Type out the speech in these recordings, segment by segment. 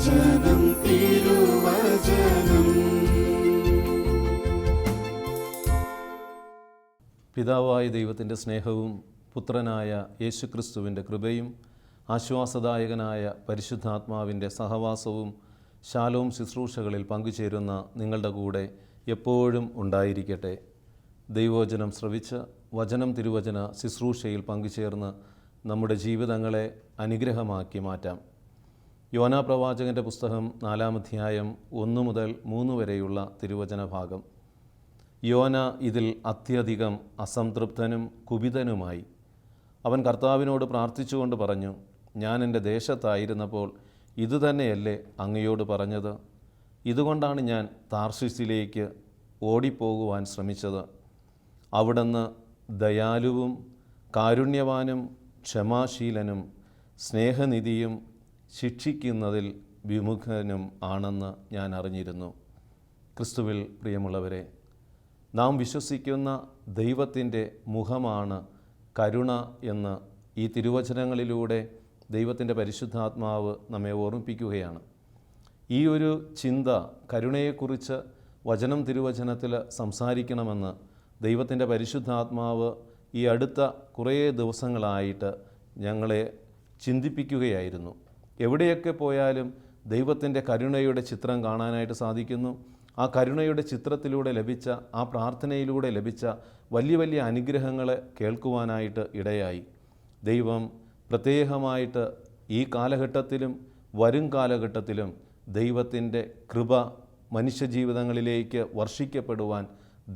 വചനം തിരുവചനം. പിതാവായ ദൈവത്തിന്റെ സ്നേഹവും പുത്രനായ യേശുക്രിസ്തുവിന്റെ കൃപയും ആശ്വാസദായകനായ പരിശുദ്ധാത്മാവിന്റെ സഹവാസവും ശാലോം ശുശ്രൂഷകളിൽ പങ്കുചേരുന്ന നിങ്ങളുടെ കൂടെ എപ്പോഴും ഉണ്ടായിരിക്കട്ടെ. ദൈവവചനം ശ്രവിച്ച് വചനം തിരുവചന ശുശ്രൂഷയിൽ പങ്കുചേർന്ന് നമ്മുടെ ജീവിതങ്ങളെ അനുഗ്രഹമാക്കി മാറ്റാം. യോനാ പ്രവാചകന്റെ പുസ്തകം നാലാമധ്യായം ഒന്ന് മുതൽ മൂന്ന് വരെയുള്ള തിരുവചന ഭാഗം. യോന ഇതിൽ അത്യധികം അസംതൃപ്തനും കുപിതനുമായി. അവൻ കർത്താവിനോട് പ്രാർത്ഥിച്ചുകൊണ്ട് പറഞ്ഞു ഞാൻ എന്റെ ദേശത്തായിരുന്നപ്പോൾ ഇതുതന്നെയല്ലേ അങ്ങയോട് പറഞ്ഞത്? ഇതുകൊണ്ടാണ് ഞാൻ താർഷിസിലേക്ക് ഓടിപ്പോകുവാൻ ശ്രമിച്ചത്. അവിടുന്ന് ദയാലുവും കാരുണ്യവാനും ക്ഷമാശീലനും സ്നേഹനിധിയും ശിക്ഷിക്കുന്നതിൽ വിമുഖനും ആണെന്ന് ഞാൻ അറിഞ്ഞിരുന്നു. ക്രിസ്തുവിൽ പ്രിയമുള്ളവരെ നാം വിശ്വസിക്കുന്ന ദൈവത്തിന്റെ മുഖമാണ് കരുണ എന്ന് ഈ തിരുവചനങ്ങളിലൂടെ ദൈവത്തിന്റെ പരിശുദ്ധാത്മാവ് നമ്മെ ഓർമ്മിപ്പിക്കുകയാണ്. ഈ ഒരു ചിന്ത കരുണയെക്കുറിച്ച് വചനം തിരുവചനത്തിൽ സംസാരിക്കണമെന്ന് ദൈവത്തിന്റെ പരിശുദ്ധാത്മാവ് ഈ അടുത്ത കുറേ ദിവസങ്ങളായിട്ട് ഞങ്ങളെ ചിന്തിപ്പിക്കുകയായിരുന്നു. എവിടെയൊക്കെ പോയാലും ദൈവത്തിന്റെ കരുണയുടെ ചിത്രം കാണാനായിട്ട് സാധിക്കുന്നു. ആ കരുണയുടെ ചിത്രത്തിലൂടെ ലഭിച്ച ആ പ്രാർത്ഥനയിലൂടെ ലഭിച്ച വലിയ വലിയ അനുഗ്രഹങ്ങളെ കേൾക്കുവാനായിട്ട് ഇടയായി. ദൈവം പ്രത്യേകമായിട്ട് ഈ കാലഘട്ടത്തിലും വരും കാലഘട്ടത്തിലും ദൈവത്തിന്റെ കൃപ മനുഷ്യജീവിതങ്ങളിലേക്ക് വർഷിക്കപ്പെടുവാൻ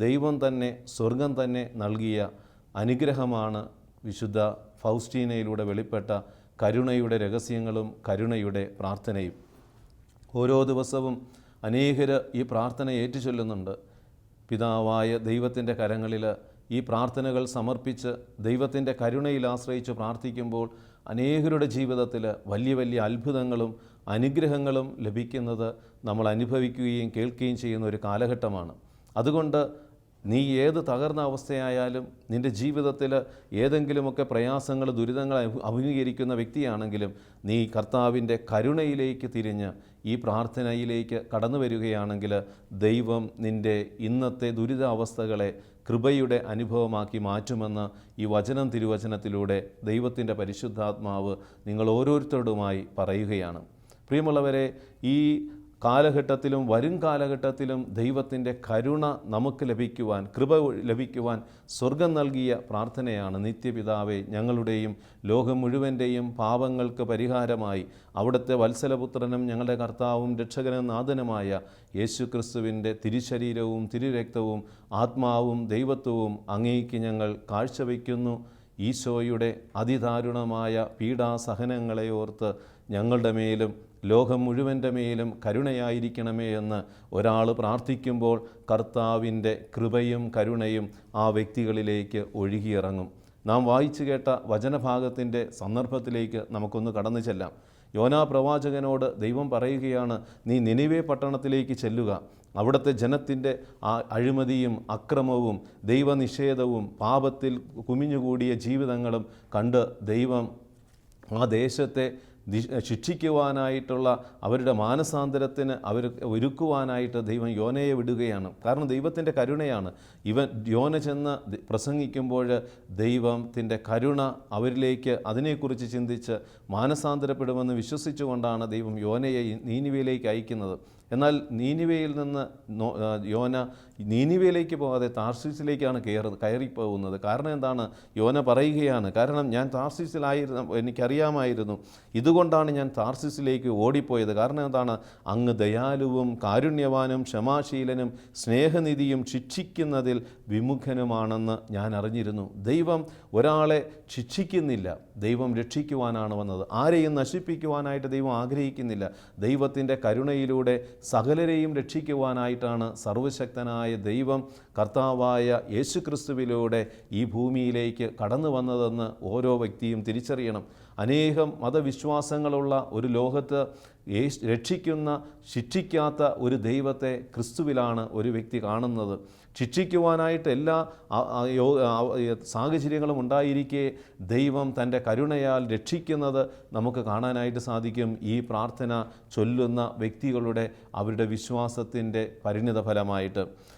ദൈവം തന്നെ സ്വർഗം തന്നെ നൽകിയ അനുഗ്രഹമാണ് വിശുദ്ധ ഫൗസ്റ്റീനയിലൂടെ വെളിപ്പെട്ട കരുണയുടെ രഹസ്യങ്ങളും കരുണയുടെ പ്രാർത്ഥനയും. ഓരോ ദിവസവും അനേകർ ഈ പ്രാർത്ഥന ഏറ്റുചൊല്ലുന്നുണ്ട്. പിതാവായ ദൈവത്തിന്റെ കരങ്ങളിൽ ഈ പ്രാർത്ഥനകൾ സമർപ്പിച്ച് ദൈവത്തിന്റെ കരുണയിൽ ആശ്രയിച്ച് പ്രാർത്ഥിക്കുമ്പോൾ അനേകരുടെ ജീവിതത്തിൽ വലിയ വലിയ അത്ഭുതങ്ങളും അനുഗ്രഹങ്ങളും ലഭിക്കുന്നത് നമ്മൾ അനുഭവിക്കുകയും കേൾക്കുകയും ചെയ്യുന്ന ഒരു കാലഘട്ടമാണ്. അതുകൊണ്ട് നീ ഏത് തകർന്ന അവസ്ഥയായാലും നിന്റെ ജീവിതത്തിൽ ഏതെങ്കിലുമൊക്കെ പ്രയാസങ്ങൾ ദുരിതങ്ങൾ അഭി- അഭിമുഖീകരിക്കുന്ന വ്യക്തിയാണെങ്കിലും നീ കർത്താവിന്റെ കരുണയിലേക്ക് തിരിഞ്ഞ് ഈ പ്രാർത്ഥനയിലേക്ക് കടന്നു വരികയാണെങ്കിൽ ദൈവം നിന്റെ ഇന്നത്തെ ദുരിതാവസ്ഥകളെ കൃപയുടെ അനുഭവമാക്കി മാറ്റുമെന്ന് ഈ വചനം തിരുവചനത്തിലൂടെ ദൈവത്തിന്റെ പരിശുദ്ധാത്മാവ് നിങ്ങൾ ഓരോരുത്തരോടുമായി പറയുകയാണ്. പ്രിയമുള്ളവരെ ഈ കാലഘട്ടത്തിലും വരും കാലഘട്ടത്തിലും ദൈവത്തിന്റെ കരുണ നമുക്ക് ലഭിക്കുവാൻ കൃപ ലഭിക്കുവാൻ സ്വർഗം നൽകിയ പ്രാർത്ഥനയാണ് നിത്യപിതാവെ ഞങ്ങളുടെയും ലോകം മുഴുവന്റെയും പാപങ്ങൾക്ക് പരിഹാരമായി. അവിടുത്തെ വത്സലപുത്രനും ഞങ്ങളുടെ കർത്താവും രക്ഷകനും നാഥനുമായ യേശു ക്രിസ്തുവിന്റെ തിരുശരീരവും തിരുരക്തവും ആത്മാവും ദൈവത്വവും അങ്ങേക്ക് ഞങ്ങൾ കാഴ്ചവെക്കുന്നു ഈശോയുടെ അതിദാരുണമായ പീഡാസഹനങ്ങളെ ഓർത്ത് ഞങ്ങളുടെ മേലും ലോകം മുഴുവന്റെ മേലും കരുണയായിരിക്കണമേ എന്ന് ഒരാൾ പ്രാർത്ഥിക്കുമ്പോൾ കർത്താവിന്റെ കൃപയും കരുണയും ആ വ്യക്തികളിലേക്ക് ഒഴുകിയിറങ്ങും. നാം വായിച്ചു കേട്ട വചനഭാഗത്തിന്റെ സന്ദർഭത്തിലേക്ക് നമുക്കൊന്ന് കടന്നു ചെല്ലാം. യോനാ പ്രവാചകനോട് ദൈവം പറയുകയാണ് നീ നിനിവേ പട്ടണത്തിലേക്ക് ചെല്ലുക. അവിടുത്തെ ജനത്തിന്റെ ആ അഴിമതിയും അക്രമവും ദൈവനിഷേധവും പാപത്തിൽ കുമിഞ്ഞുകൂടിയ ജീവിതങ്ങളും കണ്ട് ദൈവം ആ ദേശത്തെ ശിക്ഷിക്കുവാനായിട്ടുള്ള അവരുടെ മാനസാന്തരത്തിന് അവർ ഒരുക്കുവാനായിട്ട് ദൈവം യോനയെ വിടുകയാണ്. കാരണം ദൈവത്തിന്റെ കരുണയാണ്. ഇവൻ യോന ചെന്ന് പ്രസംഗിക്കുമ്പോൾ ദൈവത്തിന്റെ കരുണ അവരിലേക്ക് അതിനെക്കുറിച്ച് ചിന്തിച്ച് മാനസാന്തരപ്പെടുമെന്ന് വിശ്വസിച്ചുകൊണ്ടാണ് ദൈവം യോനയെ നീനിവയിലേക്ക് അയക്കുന്നത്. എന്നാൽ നീനിവയിൽ നിന്ന് യോന നീനിവയിലേക്ക് പോകാതെ താർസീസിലേക്കാണ് കയറി കയറിപ്പോകുന്നത്. കാരണം എന്താണ്? യോന പറയുകയാണ് കാരണം ഞാൻ താർസീസിലായിരുന്നു എനിക്കറിയാമായിരുന്നു. ഇതുകൊണ്ടാണ് ഞാൻ താർസീസിലേക്ക് ഓടിപ്പോയത്. കാരണം എന്താണ്? അങ്ങ് ദയാലുവും കാരുണ്യവാനും ക്ഷമാശീലനും സ്നേഹനിധിയും ശിക്ഷിക്കുന്നതിൽ വിമുഖനുമാണെന്ന് ഞാൻ അറിഞ്ഞിരുന്നു. ദൈവം ഒരാളെ ശിക്ഷിക്കുന്നില്ല. ദൈവം രക്ഷിക്കുവാനാണ് വന്നത്. ആരെയും നശിപ്പിക്കുവാനായിട്ട് ദൈവം ആഗ്രഹിക്കുന്നില്ല. ദൈവത്തിന്റെ കരുണയിലൂടെ സകലരെയും രക്ഷിക്കുവാനായിട്ടാണ് സർവശക്തനായ ദൈവം കർത്താവായ യേശുക്രിസ്തുവിലൂടെ ഈ ഭൂമിയിലേക്ക് കടന്നു വന്നതെന്ന് ഓരോ വ്യക്തിയും തിരിച്ചറിയണം. അനേകം മതവിശ്വാസങ്ങളുള്ള ഒരു ലോകത്ത് രക്ഷിക്കുന്ന ശിക്ഷിക്കാത്ത ഒരു ദൈവത്തെ ക്രിസ്തുവിലാണ് ഒരു വ്യക്തി കാണുന്നത്. ശിക്ഷിക്കുവാനായിട്ട് എല്ലാ സാഹചര്യങ്ങളും ഉണ്ടായിരിക്കെ ദൈവം തന്റെ കരുണയാൽ രക്ഷിക്കുന്നത് നമുക്ക് കാണാനായിട്ട് സാധിക്കും. ഈ പ്രാർത്ഥന ചൊല്ലുന്ന വ്യക്തികളുടെ അവരുടെ വിശ്വാസത്തിന്റെ പരിണിത ഫലമായിട്ട്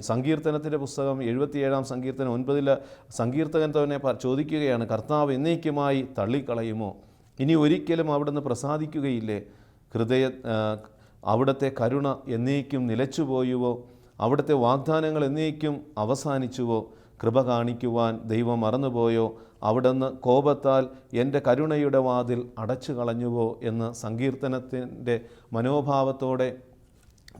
സങ്കീർത്തനത്തിന്റെ പുസ്തകം എഴുപത്തിയേഴാം സങ്കീർത്തനം ഒൻപതിൽ സങ്കീർത്തകൻ തന്നെ ചോദിക്കുകയാണ് കർത്താവ് എന്നേക്കുമായി തള്ളിക്കളയുമോ? ഇനി ഒരിക്കലും അവിടുന്ന് പ്രസാദിക്കുകയില്ലേ? ഹൃദയ അവിടുത്തെ കരുണ എന്നേക്കും നിലച്ചുപോയുവോ? അവിടുത്തെ വാഗ്ദാനങ്ങൾ എന്നേക്കും അവസാനിച്ചുവോ? കൃപ കാണിക്കുവാൻ ദൈവം മറന്നുപോയോ? അവിടുന്ന് കോപത്താൽ എന്റെ കരുണയുടെ വാതിൽ അടച്ചു കളഞ്ഞുവോ എന്ന് സങ്കീർത്തനത്തിന്റെ മനോഭാവത്തോടെ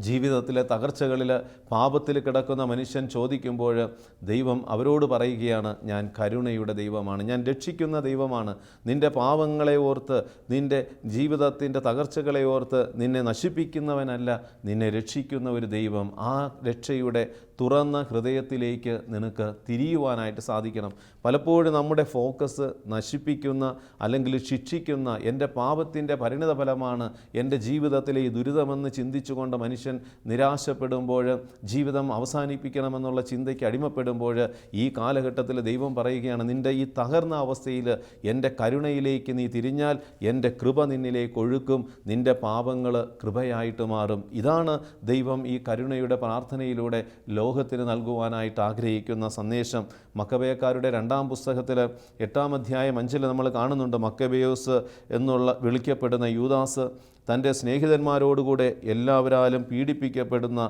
ജീവിതത്തിലെ തകർച്ചകളിൽ പാപത്തിൽ കിടക്കുന്ന മനുഷ്യൻ ചോദിക്കുമ്പോൾ ദൈവം അവരോട് പറയുകയാണ് ഞാൻ കരുണയുടെ ദൈവമാണ് ഞാൻ രക്ഷിക്കുന്ന ദൈവമാണ്. നിന്റെ പാപങ്ങളെ ഓർത്ത് നിന്റെ ജീവിതത്തിന്റെ തകർച്ചകളെ ഓർത്ത് നിന്നെ നശിപ്പിക്കുന്നവനല്ല നിന്നെ രക്ഷിക്കുന്ന ഒരു ദൈവം. ആ രക്ഷയുടെ തുറന്ന ഹൃദയത്തിലേക്ക് നിനക്ക് തിരിയുവാനായിട്ട് സാധിക്കണം. പലപ്പോഴും നമ്മുടെ ഫോക്കസ് നശിപ്പിക്കുന്ന അല്ലെങ്കിൽ ശിക്ഷിക്കുന്ന എന്റെ പാപത്തിന്റെ പരിണിത ഫലമാണ് എന്റെ ജീവിതത്തിലെ ഈ ദുരിതമെന്ന് ചിന്തിച്ചുകൊണ്ട് മനുഷ്യൻ നിരാശപ്പെടുമ്പോൾ ജീവിതം അവസാനിപ്പിക്കണമെന്നുള്ള ചിന്തയ്ക്ക് അടിമപ്പെടുമ്പോൾ ഈ കാലഘട്ടത്തിൽ ദൈവം പറയുകയാണ് നിന്റെ ഈ തകർന്ന അവസ്ഥയിൽ എന്റെ കരുണയിലേക്ക് നീ തിരിഞ്ഞാൽ എന്റെ കൃപ നിന്നിലേക്ക് ഒഴുക്കും നിന്റെ പാപങ്ങൾ കൃപയായിട്ട് മാറും. ഇതാണ് ദൈവം ഈ കരുണയുടെ പ്രാർത്ഥനയിലൂടെ ലോകത്തിന് നൽകുവാനായിട്ട് ആഗ്രഹിക്കുന്ന സന്ദേശം. മക്കബേക്കാരുടെ രണ്ടാം പുസ്തകത്തിൽ എട്ടാം അധ്യായം അഞ്ചിൽ നമ്മൾ കാണുന്നുണ്ട് മക്കബേയോസ് എന്നുള്ള വിളിക്കപ്പെടുന്ന യൂദാസ് തന്റെ സ്നേഹിതന്മാരോടുകൂടെ എല്ലാവരാലും പീഡിപ്പിക്കപ്പെടുന്ന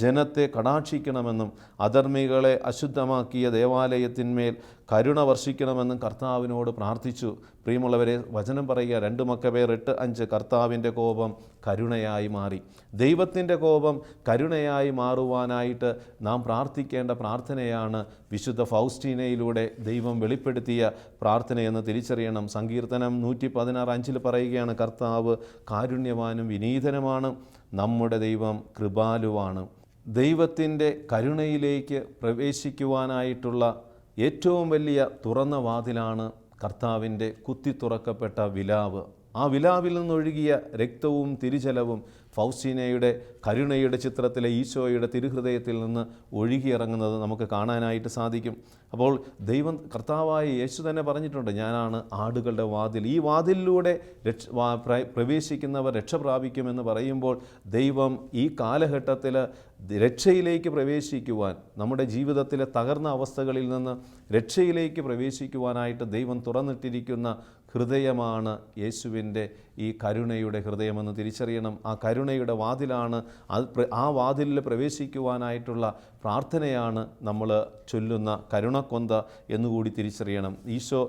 ജനത്തെ കടാക്ഷിക്കണമെന്നും അധർമ്മികളെ അശുദ്ധമാക്കിയ ദേവാലയത്തിന്മേൽ കരുണ വർഷിക്കണമെന്നും കർത്താവിനോട് പ്രാർത്ഥിച്ചു. പ്രിയമുള്ളവരെ വചനം പറയുക രണ്ട് മക്കപേർ എട്ട് അഞ്ച് കർത്താവിന്റെ കോപം കരുണയായി മാറി. ദൈവത്തിന്റെ കോപം കരുണയായി മാറുവാനായിട്ട് നാം പ്രാർത്ഥിക്കേണ്ട പ്രാർത്ഥനയാണ് വിശുദ്ധ ഫൗസ്റ്റീനയിലൂടെ ദൈവം വെളിപ്പെടുത്തിയ പ്രാർത്ഥനയെന്ന് തിരിച്ചറിയണം. സങ്കീർത്തനം നൂറ്റി പതിനാറ് അഞ്ചിൽ പറയുകയാണ് കർത്താവ് കാരുണ്യവാനും വിനീതനുമാണ് നമ്മുടെ ദൈവം കൃപാലുവാണ്. ദൈവത്തിന്റെ കരുണയിലേക്ക് പ്രവേശിക്കുവാനായിട്ടുള്ള ഏറ്റവും വലിയ തുറന്ന വാതിലാണ് കർത്താവിന്റെ കുത്തി തുറക്കപ്പെട്ട വിലാവ്. ആ വിലാവിൽ നിന്നൊഴുകിയ രക്തവും തിരിചലവും ഫൗസ്റ്റീനയുടെ കരുണയുടെ ചിത്രത്തിലെ ഈശോയുടെ തിരുഹൃദയത്തിൽ നിന്ന് ഒഴുകിയിറങ്ങുന്നത് നമുക്ക് കാണാനായിട്ട് സാധിക്കും. അപ്പോൾ ദൈവം കർത്താവായ യേശു തന്നെ പറഞ്ഞിട്ടുണ്ട് ഞാനാണ് ആടുകളുടെ വാതിൽ. ഈ വാതിലിലൂടെ രക്ഷ പ്രവേശിക്കുന്നവർ രക്ഷ പ്രാപിക്കുമെന്ന് പറയുമ്പോൾ ദൈവം ഈ കാലഘട്ടത്തിൽ രക്ഷയിലേക്ക് പ്രവേശിക്കുവാൻ നമ്മുടെ ജീവിതത്തിലെ തകർന്ന അവസ്ഥകളിൽ നിന്ന് രക്ഷയിലേക്ക് പ്രവേശിക്കുവാനായിട്ട് ദൈവം തുറന്നിട്ടിരിക്കുന്ന ഹൃദയമാണ് യേശുവിന്റെ ഈ കരുണയുടെ ഹൃദയമെന്ന് തിരിച്ചറിയണം. ആ കരുണയുടെ വാതിലാണ് അത് ആ വാതിലിൽ പ്രവേശിക്കുവാനായിട്ടുള്ള പ്രാർത്ഥനയാണ് നമ്മൾ ചൊല്ലുന്ന കരുണക്കൊന്ത എന്നുകൂടി തിരിച്ചറിയണം. ഈശോ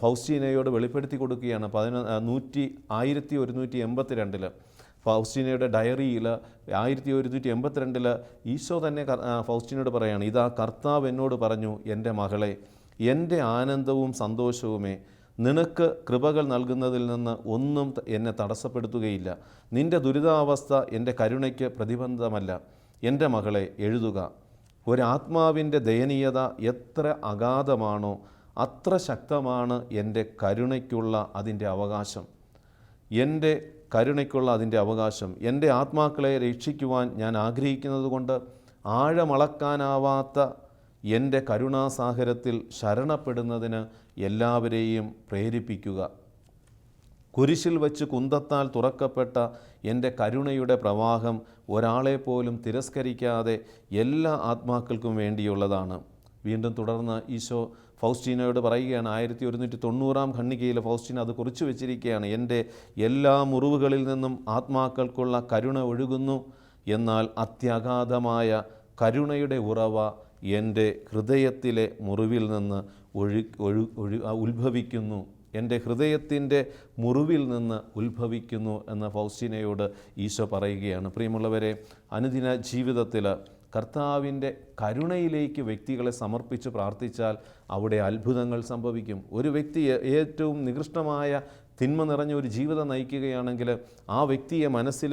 ഫൗസ്റ്റീനയോട് വെളിപ്പെടുത്തി കൊടുക്കുകയാണ് പതിനൊ നൂറ്റി ആയിരത്തി ഒരുന്നൂറ്റി എൺപത്തി രണ്ടിൽ ഫൗസ്റ്റീനയുടെ ഡയറിയിൽ ആയിരത്തി ഒരുന്നൂറ്റി എൺപത്തിരണ്ടിൽ ഈശോ തന്നെ ഫൗസ്റ്റീനോട് പറയുകയാണ് ഇതാ കർത്താവ് എന്നോട് പറഞ്ഞു എന്റെ മകളെ എന്റെ ആനന്ദവും സന്തോഷവുമേ നിനക്ക് കൃപകൾ നൽകുന്നതിൽ നിന്ന് ഒന്നും എന്നെ തടസ്സപ്പെടുത്തുകയില്ല. നിന്റെ ദുരിതാവസ്ഥ എന്റെ കരുണയ്ക്ക് പ്രതിബന്ധമല്ല. എന്റെ മകളെ എഴുതുക. ഒരാത്മാവിന്റെ ദയനീയത എത്ര അഗാധമാണോ അത്ര ശക്തമാണ് എന്റെ കരുണയ്ക്കുള്ള അതിന്റെ അവകാശം. എന്റെ കരുണയ്ക്കുള്ള അതിന്റെ അവകാശം. എന്റെ ആത്മാക്കളെ രക്ഷിക്കുവാൻ ഞാൻ ആഗ്രഹിക്കുന്നത് കൊണ്ട് ആഴമളക്കാനാവാത്ത എന്റെ കരുണാസാഗരത്തിൽ ശരണപ്പെടുന്നതിന് എല്ലാവരെയും പ്രേരിപ്പിക്കുക. കുരിശിൽ വച്ച് കുന്തത്താൽ തുറക്കപ്പെട്ട എന്റെ കരുണയുടെ പ്രവാഹം ഒരാളെപ്പോലും തിരസ്കരിക്കാതെ എല്ലാ ആത്മാക്കൾക്കും വേണ്ടിയുള്ളതാണ്. വീണ്ടും തുടർന്ന് ഈശോ ഫൗസ്റ്റീനയോട് പറയുകയാണ് ആയിരത്തി ഒരുന്നൂറ്റി തൊണ്ണൂറാം ഖണ്ണികയിൽ ഫൗസ്റ്റീന അത് കുറിച്ചു വെച്ചിരിക്കുകയാണ് എന്റെ എല്ലാ മുറിവുകളിൽ നിന്നും ആത്മാക്കൾക്കുള്ള കരുണ ഒഴുകുന്നു എന്നാൽ അത്യഗാധമായ കരുണയുടെ ഉറവ എന്റെ ഹൃദയത്തിലെ മുറിവിൽ നിന്ന് ഒഴു ഒഴു ഉത്ഭവിക്കുന്നു. എന്റെ ഹൃദയത്തിന്റെ മുറിവിൽ നിന്ന് ഉത്ഭവിക്കുന്നു എന്ന് ഫൗസ്റ്റീനയോട് ഈശോ പറയുകയാണ്. പ്രിയമുള്ളവരെ അനുദിന ജീവിതത്തിൽ കർത്താവിന്റെ കരുണയിലേക്ക് വ്യക്തികളെ സമർപ്പിച്ച് പ്രാർത്ഥിച്ചാൽ അവിടെ അത്ഭുതങ്ങൾ സംഭവിക്കും. ഒരു വ്യക്തി ഏറ്റവും നികൃഷ്ടമായ തിന്മ നിറഞ്ഞ ഒരു ജീവിതം നയിക്കുകയാണെങ്കിൽ ആ വ്യക്തിയെ മനസ്സിൽ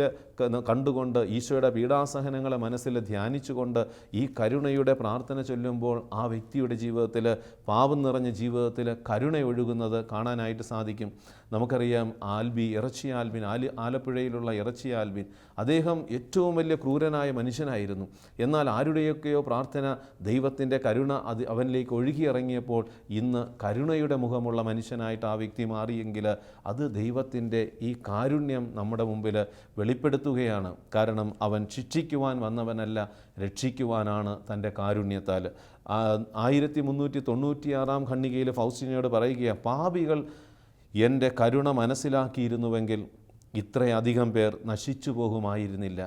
കണ്ടുകൊണ്ട് ഈശോയുടെ പീഡാസഹനങ്ങളെ മനസ്സിൽ ധ്യാനിച്ചുകൊണ്ട് ഈ കരുണയുടെ പ്രാർത്ഥന ചൊല്ലുമ്പോൾ ആ വ്യക്തിയുടെ ജീവിതത്തിൽ പാപം നിറഞ്ഞ ജീവിതത്തിൽ കരുണ ഒഴുകുന്നത് കാണാനായിട്ട് സാധിക്കും. നമുക്കറിയാം ആൽബി ഇറച്ചി ആൽബിൻ ആലി ആലപ്പുഴയിലുള്ള ഇറച്ചി ആൽബിൻ. അദ്ദേഹം ഏറ്റവും വലിയ ക്രൂരനായ മനുഷ്യനായിരുന്നു. എന്നാൽ ആരുടെയൊക്കെയോ പ്രാർത്ഥന ദൈവത്തിന്റെ കരുണ അത് അവനിലേക്ക് ഒഴുകിയിറങ്ങിയപ്പോൾ ഇന്ന് കരുണയുടെ മുഖമുള്ള മനുഷ്യനായിട്ട് ആ വ്യക്തി മാറിയെങ്കിൽ അത് ദൈവത്തിന്റെ ഈ കാരുണ്യം നമ്മുടെ മുമ്പിൽ വെളിപ്പെടുത്തുകയാണ് കാരണം അവൻ ശിക്ഷിക്കുവാൻ വന്നവനല്ല രക്ഷിക്കുവാനാണ് തന്റെ കാരുണ്യത്താൽ. ആയിരത്തി മുന്നൂറ്റി തൊണ്ണൂറ്റിയാറാം ഖണ്ണികയിൽ ഫൗസ്റ്റിനയോട് പറയുക പാപികൾ എന്റെ കരുണ മനസ്സിലാക്കിയിരുന്നുവെങ്കിൽ ഇത്രയധികം പേർ നശിച്ചു പോകുമായിരുന്നില്ല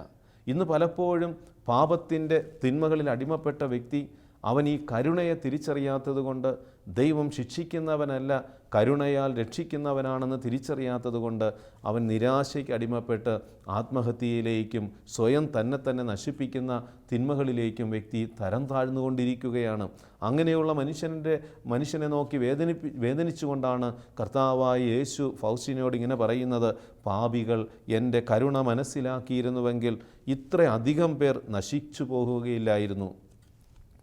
ഇന്ന് പലപ്പോഴും പാപത്തിന്റെ തിന്മകളിൽ അടിമപ്പെട്ട വ്യക്തി അവൻ ഈ കരുണയെ തിരിച്ചറിയാത്തത് കൊണ്ട് ദൈവം ശിക്ഷിക്കുന്നവനല്ല കരുണയാൽ രക്ഷിക്കുന്നവനാണെന്ന് തിരിച്ചറിയാത്തതുകൊണ്ട് അവൻ നിരാശയ്ക്ക് അടിമപ്പെട്ട് ആത്മഹത്യയിലേക്കും സ്വയം തന്നെ തന്നെ നശിപ്പിക്കുന്ന തിന്മകളിലേക്കും വ്യക്തി തരം താഴ്ന്നുകൊണ്ടിരിക്കുകയാണ്. അങ്ങനെയുള്ള മനുഷ്യന്റെ മനുഷ്യനെ നോക്കി വേദനിപ്പി വേദനിച്ചുകൊണ്ടാണ് കർത്താവായ യേശു ഫൗസിനോട് ഇങ്ങനെ പറയുന്നത്. പാപികൾ എന്റെ കരുണ മനസ്സിലാക്കിയിരുന്നുവെങ്കിൽ ഇത്ര അധികം പേർ നശിച്ചു പോകുകയില്ലായിരുന്നു.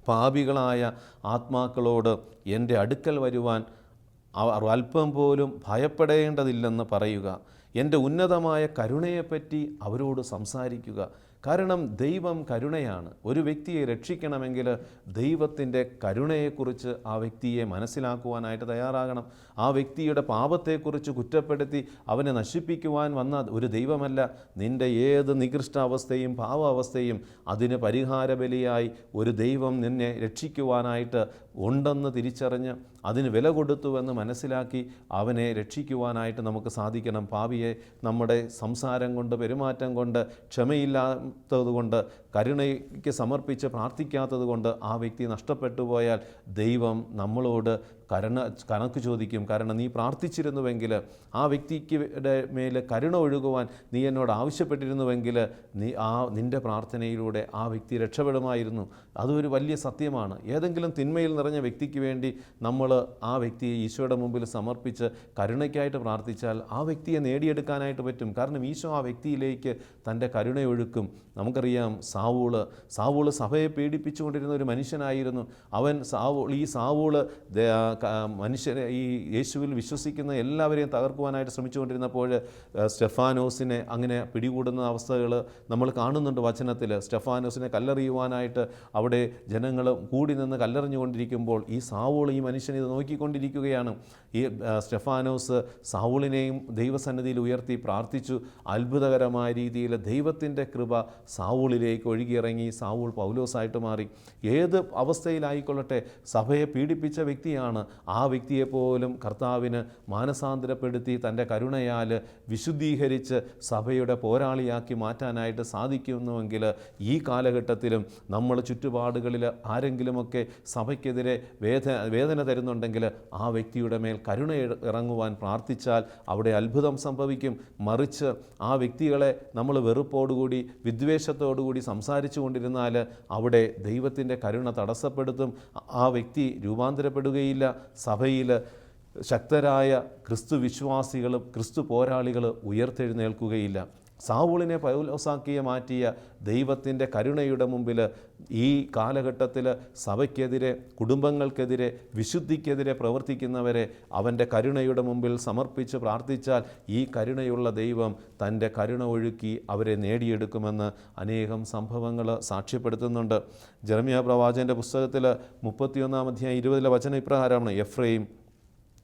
പാപികളായ ആത്മാക്കളോട് എന്റെ അടുക്കൽ വരുവാൻ അല്പം പോലും ഭയപ്പെടേണ്ടതില്ലെന്ന് പറയുക. എന്റെ ഉന്നതമായ കരുണയെപ്പറ്റി അവരോട് സംസാരിക്കുക. കാരണം ദൈവം കരുണയാണ്. ഒരു വ്യക്തിയെ രക്ഷിക്കണമെങ്കിൽ ദൈവത്തിന്റെ കരുണയെക്കുറിച്ച് ആ വ്യക്തിയെ മനസ്സിലാക്കുവാനായിട്ട് തയ്യാറാകണം. ആ വ്യക്തിയുടെ പാപത്തെക്കുറിച്ച് കുറ്റപ്പെടുത്തി അവനെ നശിപ്പിക്കുവാൻ വന്ന ഒരു ദൈവമല്ല. നിന്റെ ഏത് നികൃഷ്ടാവസ്ഥയും പാവാവസ്ഥയും അതിന് പരിഹാരബലിയായി ഒരു ദൈവം നിന്നെ രക്ഷിക്കുവാനായിട്ട് ഉണ്ടെന്ന് തിരിച്ചറിഞ്ഞ് അതിന് വില കൊടുത്തുവെന്ന് മനസ്സിലാക്കി അവനെ രക്ഷിക്കുവാനായിട്ട് നമുക്ക് സാധിക്കണം. പാവിയെ നമ്മുടെ സംസാരം കൊണ്ട് പെരുമാറ്റം കൊണ്ട് ക്ഷമയില്ലാത്തതുകൊണ്ട് കരുണയ്ക്ക് സമർപ്പിച്ച് പ്രാർത്ഥിക്കാത്തത് കൊണ്ട് ആ വ്യക്തി നഷ്ടപ്പെട്ടു പോയാൽ ദൈവം നമ്മളോട് കരുണ കണക്ക് ചോദിക്കും. കാരണം നീ പ്രാർത്ഥിച്ചിരുന്നുവെങ്കിൽ ആ വ്യക്തിക്ക് മേൽ കരുണ ഒഴുകുവാൻ നീ എന്നോട് ആവശ്യപ്പെട്ടിരുന്നുവെങ്കിൽ നീ ആ നിന്റെ പ്രാർത്ഥനയിലൂടെ ആ വ്യക്തി രക്ഷപ്പെടുമായിരുന്നു. അതൊരു വലിയ സത്യമാണ്. ഏതെങ്കിലും തിന്മയിൽ നിറഞ്ഞ വ്യക്തിക്ക് വേണ്ടി നമ്മൾ ആ വ്യക്തിയെ ഈശോയുടെ മുമ്പിൽ സമർപ്പിച്ച് കരുണയ്ക്കായിട്ട് പ്രാർത്ഥിച്ചാൽ ആ വ്യക്തിയെ നേടിയെടുക്കാനായിട്ട് പറ്റും. കാരണം ഈശോ ആ വ്യക്തിയിലേക്ക് തന്റെ കരുണയൊഴുക്കും. നമുക്കറിയാം സാവൂൾ സാവൂൾ സഭയെ പീഡിപ്പിച്ചുകൊണ്ടിരുന്ന ഒരു മനുഷ്യനായിരുന്നു. അവൻ സാവൂൾ ഈ സാവൂൾ മനുഷ്യരെ ഈ യേശുവിൽ വിശ്വസിക്കുന്ന എല്ലാവരെയും തകർക്കുവാനായിട്ട് ശ്രമിച്ചുകൊണ്ടിരുന്നപ്പോൾ സ്റ്റെഫാനോസിനെ അങ്ങനെ പിടികൂടുന്ന അവസ്ഥകൾ നമ്മൾ കാണുന്നുണ്ട് വചനത്തിൽ സ്റ്റെഫാനോസിനെ കല്ലെറിയുവാനായിട്ട് അവിടെ ജനങ്ങൾ കൂടി നിന്ന് കല്ലെറിഞ്ഞുകൊണ്ടിരിക്കുമ്പോൾ ഈ സാവൂൾ ഈ മനുഷ്യൻ ഇത് നോക്കിക്കൊണ്ടിരിക്കുകയാണ്. ഈ സ്റ്റെഫാനോസ് സൗളിനെയും ദൈവസന്നിധിയിൽ ഉയർത്തി പ്രാർത്ഥിച്ചു. അത്ഭുതകരമായ രീതിയിൽ ദൈവത്തിന്റെ കൃപ സാവൂളിലേക്ക് ഒഴുകിയിറങ്ങി. സാവൂൾ പൗലോസായിട്ട് മാറി. ഏത് അവസ്ഥയിലായിക്കൊള്ളട്ടെ സഭയെ പീഡിപ്പിച്ച വ്യക്തിയാണ് ആ വ്യക്തിയെപ്പോലും കർത്താവിന് മാനസാന്തരപ്പെടുത്തി തന്റെ കരുണയാൽ വിശുദ്ധീകരിച്ച് സഭയുടെ പോരാളിയാക്കി മാറ്റാനായിട്ട് സാധിക്കുന്നുവെങ്കിൽ ഈ കാലഘട്ടത്തിലും നമ്മൾ ചുറ്റുപാടുകളിൽ ആരെങ്കിലുമൊക്കെ സഭയ്ക്കെതിരെ വേദ വേദന തരുന്നുണ്ടെങ്കിൽ ആ വ്യക്തിയുടെ മേൽ കരുണ ഇറങ്ങുവാൻ പ്രാർത്ഥിച്ചാൽ അവിടെ അത്ഭുതം സംഭവിക്കും. മറിച്ച് ആ വ്യക്തികളെ നമ്മൾ വെറുപ്പോടുകൂടി വിദ്വേഷത്തോടുകൂടി സംസാരിച്ചു കൊണ്ടിരുന്നാൽ അവിടെ ദൈവത്തിന്റെ കരുണ തടസ്സപ്പെടുത്തും. ആ വ്യക്തി രൂപാന്തരപ്പെടുകയില്ല. സഭയിൽ ശക്തരായ ക്രിസ്തു വിശ്വാസികളും ക്രിസ്തു പോരാളികൾ ഉയർത്തെഴുന്നേൽക്കുകയില്ല. സാവൂളിനെ പൗലോസാക്കിയ മാറ്റിയ ദൈവത്തിന്റെ കരുണയുടെ മുമ്പിൽ ഈ കാലഘട്ടത്തിൽ സഭയ്ക്കെതിരെ കുടുംബങ്ങൾക്കെതിരെ വിശുദ്ധിക്കെതിരെ പ്രവർത്തിക്കുന്നവരെ അവന്റെ കരുണയുടെ മുമ്പിൽ സമർപ്പിച്ച് പ്രാർത്ഥിച്ചാൽ ഈ കരുണയുള്ള ദൈവം തന്റെ കരുണ ഒഴുക്കി അവരെ നേടിയെടുക്കുമെന്ന് അനേകം സംഭവങ്ങൾ സാക്ഷ്യപ്പെടുത്തുന്നുണ്ട്. ജർമിയ പ്രവാചന്റെ പുസ്തകത്തിൽ മുപ്പത്തിയൊന്നാം അധ്യായം ഇരുപതിലെ വചന ഇപ്രകാരമാണ് എഫ്രൈം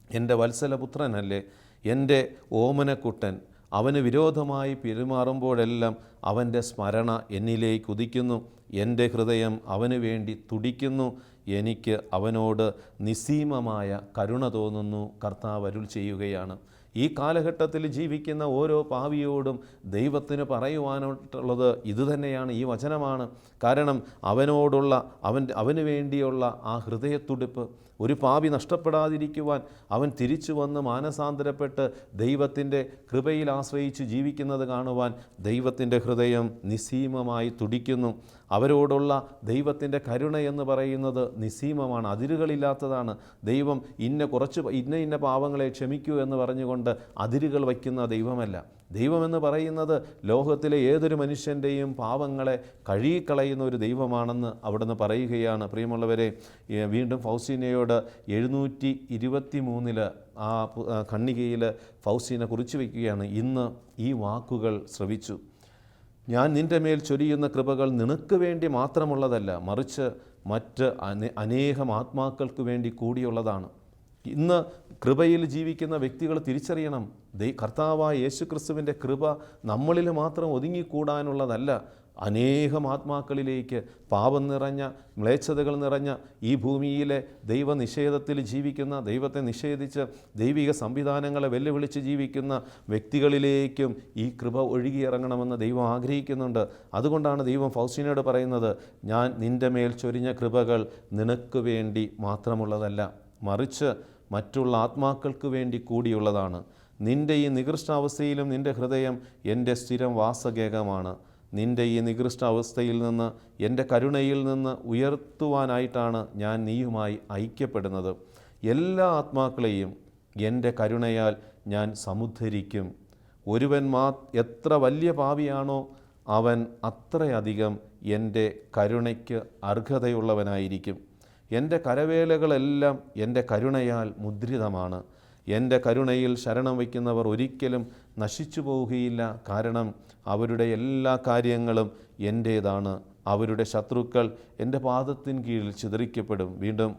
എന്റെ വത്സലപുത്രനല്ലേ എന്റെ ഓമനക്കുട്ടൻ അവന് വിരോധമായി പെരുമാറുമ്പോഴെല്ലാം അവന്റെ സ്മരണ എന്നിലേക്ക് ഉദിക്കുന്നു. എന്റെ ഹൃദയം അവന് വേണ്ടി തുടിക്കുന്നു. എനിക്ക് അവനോട് നിസ്സീമമായ കരുണ തോന്നുന്നു. കർത്താവ് അരുൾ ചെയ്യുകയാണ്. ഈ കാലഘട്ടത്തിൽ ജീവിക്കുന്ന ഓരോ പാവിയോടും ദൈവത്തിന് പറയുവാനായിട്ടുള്ളത് ഇതുതന്നെയാണ് ഈ വചനമാണ്. കാരണം അവനോടുള്ള അവൻ അവന് വേണ്ടിയുള്ള ആ ഹൃദയത്തുടിപ്പ് ഒരു പാപി നഷ്ടപ്പെടാതിരിക്കുവാൻ അവൻ തിരിച്ചു വന്ന് മാനസാന്തരപ്പെട്ട് ദൈവത്തിന്റെ കൃപയിൽ ആശ്രയിച്ച് ജീവിക്കുന്നത് കാണുവാൻ ദൈവത്തിന്റെ ഹൃദയം നിസ്സീമമായി തുടിക്കുന്നു. അവരോടുള്ള ദൈവത്തിന്റെ കരുണ എന്ന് പറയുന്നത് നിസ്സീമമാണ് അതിരുകളില്ലാത്തതാണ്. ദൈവം ഇന്ന കുറച്ച് ഇന്ന ഇന്ന പാവങ്ങളെ ക്ഷമിക്കൂ എന്ന് പറഞ്ഞുകൊണ്ട് അതിരുകൾ വയ്ക്കുന്ന ദൈവമല്ല. ദൈവമെന്ന് പറയുന്നത് ലോകത്തിലെ ഏതൊരു മനുഷ്യന്റെയും പാവങ്ങളെ കഴുകിക്കളയുന്ന ഒരു ദൈവമാണെന്ന് അവിടുന്ന് പറയുകയാണ്. പ്രിയമുള്ളവരെ വീണ്ടും ഫൗസീനയോട് എഴുന്നൂറ്റി ഇരുപത്തി മൂന്നിൽ ആ കണ്ണികയിൽ ഫൗസീന കുറിച്ചു വയ്ക്കുകയാണ്. ഇന്ന് ഈ വാക്കുകൾ ശ്രവിച്ചു. ഞാൻ നിന്റെ മേൽ ചൊരിയുന്ന കൃപകൾ നിനക്ക് വേണ്ടി മാത്രമുള്ളതല്ല മറിച്ച് മറ്റ് അനേ അനേകം ആത്മാക്കൾക്ക് വേണ്ടി കൂടിയുള്ളതാണ്. ഇന്ന് കൃപയിൽ ജീവിക്കുന്ന വ്യക്തികൾ തിരിച്ചറിയണം. ദൈ കർത്താവായ യേശു ക്രിസ്തുവിന്റെ കൃപ നമ്മളിൽ മാത്രം ഒതുങ്ങിക്കൂടാനുള്ളതല്ല. അനേകം ആത്മാക്കളിലേക്ക് പാപം നിറഞ്ഞ മ്ലേച്ഛതകൾ നിറഞ്ഞ ഈ ഭൂമിയിലെ ദൈവനിഷേധത്തിൽ ജീവിക്കുന്ന ദൈവത്തെ നിഷേധിച്ച് ദൈവിക സംവിധാനങ്ങളെ വെല്ലുവിളിച്ച് ജീവിക്കുന്ന വ്യക്തികളിലേക്കും ഈ കൃപ ഒഴുകിയിറങ്ങണമെന്ന് ദൈവം ആഗ്രഹിക്കുന്നുണ്ട്. അതുകൊണ്ടാണ് ദൈവം ഫൗസിനോട് പറയുന്നത് ഞാൻ നിന്റെ മേൽ ചൊരിഞ്ഞ കൃപകൾ നിനക്ക് വേണ്ടി മാത്രമുള്ളതല്ല. മറിച്ച് മറ്റുള്ള ആത്മാക്കൾക്ക് വേണ്ടി കൂടിയുള്ളതാണ്. നിന്റെ ഈ നികൃഷ്ടാവസ്ഥയിലും നിന്റെ ഹൃദയം എന്റെ സ്ഥിരം വാസകേകമാണ് നിന്റെ ഈ നികൃഷ്ടാവസ്ഥയിൽ നിന്ന് എന്റെ കരുണയിൽ നിന്ന് ഉയർത്തുവാനായിട്ടാണ് ഞാൻ നീയുമായി ഐക്യപ്പെടുന്നത്. എല്ലാ ആത്മാക്കളെയും എന്റെ കരുണയാൽ ഞാൻ സമുദ്ധരിക്കും. ഒരുവൻ മാ എത്ര വലിയ പാവിയാണോ അവൻ അത്രയധികം എന്റെ കരുണയ്ക്ക് അർഹതയുള്ളവനായിരിക്കും. എന്റെ കരവേലകളെല്ലാം എന്റെ കരുണയാൽ മുദ്രിതമാണ്. എന്റെ കരുണയിൽ ശരണം വയ്ക്കുന്നവർ ഒരിക്കലും നശിച്ചു പോവുകയില്ല. കാരണം അവരുടെ എല്ലാ കാര്യങ്ങളും എന്റേതാണ് അവരുടെ ശത്രുക്കൾ എന്റെ പാദത്തിൻ കീഴിൽ ചിതറിക്കപ്പെടും. വീണ്ടും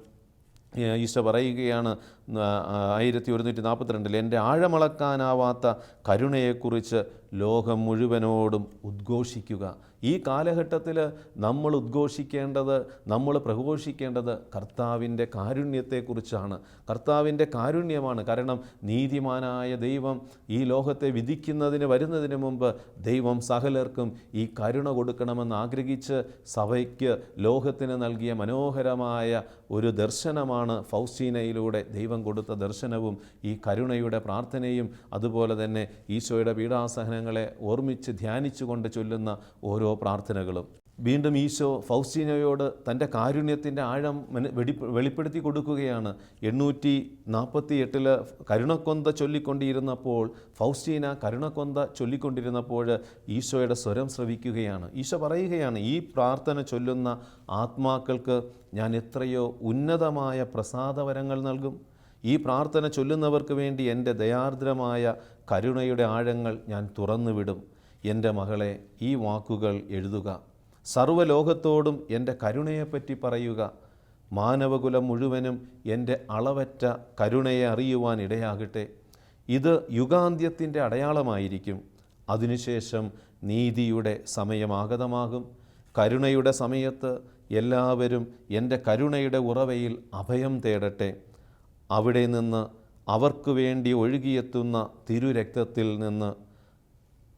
ഈശോ പറയുകയാണ് ആയിരത്തി ഒരുന്നൂറ്റി നാൽപ്പത്തിരണ്ടിൽ എന്റെ ആഴമളക്കാനാവാത്ത കരുണയെക്കുറിച്ച് ലോകം മുഴുവനോടും ഉദ്ഘോഷിക്കുക. ഈ കാലഘട്ടത്തിൽ നമ്മൾ ഉദ്ഘോഷിക്കേണ്ടത് നമ്മൾ പ്രഘോഷിക്കേണ്ടത് കർത്താവിന്റെ കാരുണ്യത്തെക്കുറിച്ചാണ്. കർത്താവിന്റെ കാരുണ്യമാണ്. കാരണം നീതിമാനായ ദൈവം ഈ ലോകത്തെ വിധിക്കുന്നതിന് വരുന്നതിന് മുമ്പ് ദൈവം സകലർക്കും ഈ കരുണ കൊടുക്കണമെന്ന് ആഗ്രഹിച്ച് സഭയ്ക്ക് ലോകത്തിന് നൽകിയ മനോഹരമായ ഒരു ദർശനമാണ് ഫൗസീനയിലൂടെ ദൈവം കൊടുത്ത ദർശനവും ഈ കരുണയുടെ പ്രാർത്ഥനയും അതുപോലെ തന്നെ ഈശോയുടെ പീഡാസഹനങ്ങളെ ഓർമ്മിച്ച് ധ്യാനിച്ചുകൊണ്ട് ചൊല്ലുന്ന ഓരോ പ്രാർത്ഥനകളും. വീണ്ടും ഈശോ ഫൗസ്റ്റീനയോട് തന്റെ കാരുണ്യത്തിന്റെ ആഴം വെടി വെളിപ്പെടുത്തി കൊടുക്കുകയാണ്. എണ്ണൂറ്റി നാൽപ്പത്തി എട്ടിൽ കരുണക്കൊന്ത ചൊല്ലിക്കൊണ്ടിരുന്നപ്പോൾ ഫൗസ്റ്റീന കരുണക്കൊന്ത ചൊല്ലിക്കൊണ്ടിരുന്നപ്പോൾ ഈശോയുടെ സ്വരം ശ്രവിക്കുകയാണ്. ഈശോ പറയുകയാണ് ഈ പ്രാർത്ഥന ചൊല്ലുന്ന ആത്മാക്കൾക്ക് ഞാൻ എത്രയോ ഉന്നതമായ പ്രസാദവരങ്ങൾ നൽകും. ഈ പ്രാർത്ഥന ചൊല്ലുന്നവർക്ക് വേണ്ടി എന്റെ ദയാർദ്രമായ കരുണയുടെ ആഴങ്ങൾ ഞാൻ തുറന്നുവിടും. എന്റെ മകളെ ഈ വാക്കുകൾ എഴുതുക. സർവലോകത്തോടും എന്റെ കരുണയെപ്പറ്റി പറയുക. മാനവകുലം മുഴുവനും എന്റെ അളവറ്റ കരുണയെ അറിയുവാൻ ഇടയാകട്ടെ. ഇത് യുഗാന്ത്യത്തിന്റെ അടയാളമായിരിക്കും. അതിനുശേഷം നീതിയുടെ സമയമാഗതമാകും. കരുണയുടെ സമയത്ത് എല്ലാവരും എന്റെ കരുണയുടെ ഉറവയിൽ അഭയം തേടട്ടെ. അവിടെ നിന്ന് അവർക്ക് വേണ്ടി ഒഴുകിയെത്തുന്ന തിരുരക്തത്തിൽ നിന്ന്